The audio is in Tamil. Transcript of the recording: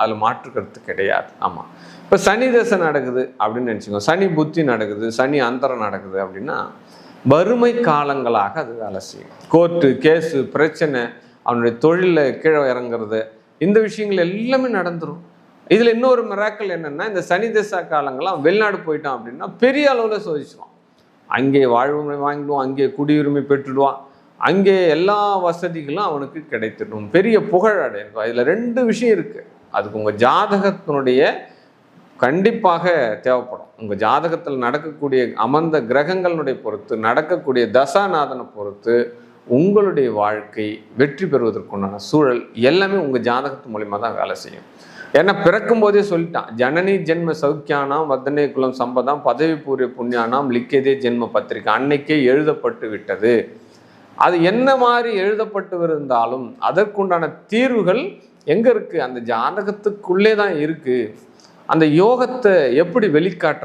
அதில் மாற்றுக்கிறது கிடையாது. ஆமாம் இப்போ சனி தசை நடக்குது அப்படின்னு நினச்சிக்கோங்க. சனி புத்தி நடக்குது சனி அந்தரம் நடக்குது அப்படின்னா வறுமை காலங்களாக அது வேலை செய்யும். கோர்ட்டு கேஸு பிரச்சனை அவனுடைய தொழிலில் கீழே இறங்குறது இந்த விஷயங்கள் எல்லாமே நடந்துடும் இதில் இன்னொரு மிராக்கள் என்னென்னா இந்த சனி தசா காலங்களாம் வெளிநாடு போயிட்டான் அப்படின்னா பெரிய அளவில் சோதிச்சுவான் அங்கே வாழ்வுமை வாங்கிடுவான் அங்கே குடியுரிமை பெற்றுடுவான். அங்கே எல்லா வசதிகளும் அவனுக்கு கிடைத்திடும். பெரிய புகழ் அடையும் இதில் ரெண்டு விஷயம் இருக்குது அதுக்கு உங்கள் ஜாதகத்தினுடைய கண்டிப்பாக தேவைப்படும். உங்கள் ஜாதகத்தில் நடக்கக்கூடிய அமர்ந்த கிரகங்களுடைய பொறுத்து நடக்கக்கூடிய தசாநாதனை பொறுத்து உங்களுடைய வாழ்க்கை வெற்றி பெறுவதற்குண்டான சூழல் எல்லாமே உங்கள் ஜாதகத்து மூலிமா தான் வேலை செய்யும். ஏன்னா பிறக்கும் போதே சொல்லிட்டான் ஜனனி ஜென்ம சௌக்கியானாம் வதனே குலம் சம்பதம் பதவி பூர்வ புண்ணியானாம் லிக்கதே ஜென்ம பத்திரிக்கை அன்னைக்கே எழுதப்பட்டு விட்டது. அது என்ன மாதிரி எழுதப்பட்டு இருந்தாலும் அதற்குண்டான தீர்வுகள் எங்க இருக்கு? அந்த ஜாதகத்துக்குள்ளே தான் இருக்கு. அந்த யோகத்தை எப்படி வெளிக்காட்டுறது?